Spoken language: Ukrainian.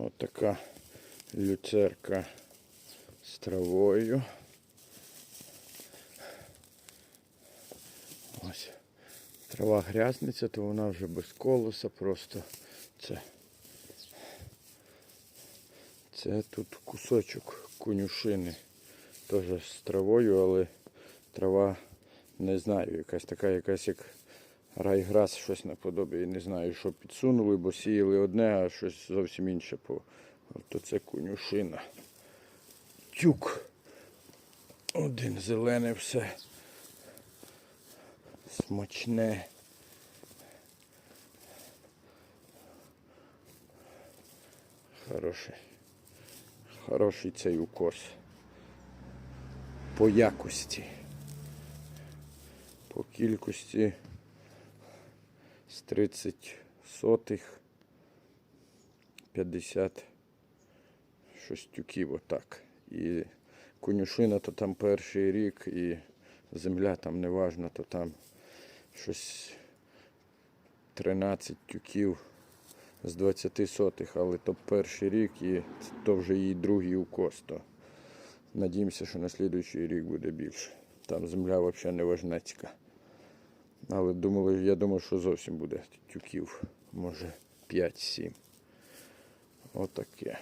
Ось така люцерка з травою. Ось. Трава грязниця, то вона вже без колоса просто. Це, це тут кусочок конюшини. Теж з травою, але трава не знаю, якась така, якась як райграс, щось наподобі. Не знаю, що підсунули, бо сіяли одне, а щось зовсім інше. По... То це конюшина. Тюк. Один зелене все. Смачне. Хороший. Хороший цей укос. По якості. По кількості з 30 сотих 50 щось тюків отак. І конюшина то там перший рік, і земля там неважно, то там щось 13 тюків з 20 сотих, але то перший рік і то вже її другий укос. То надіємося, що на слідуючий рік буде більше. Там земля взагалі не важнецька. Але думали, я думав, що зовсім буде тюків, може 5-7. Отаке.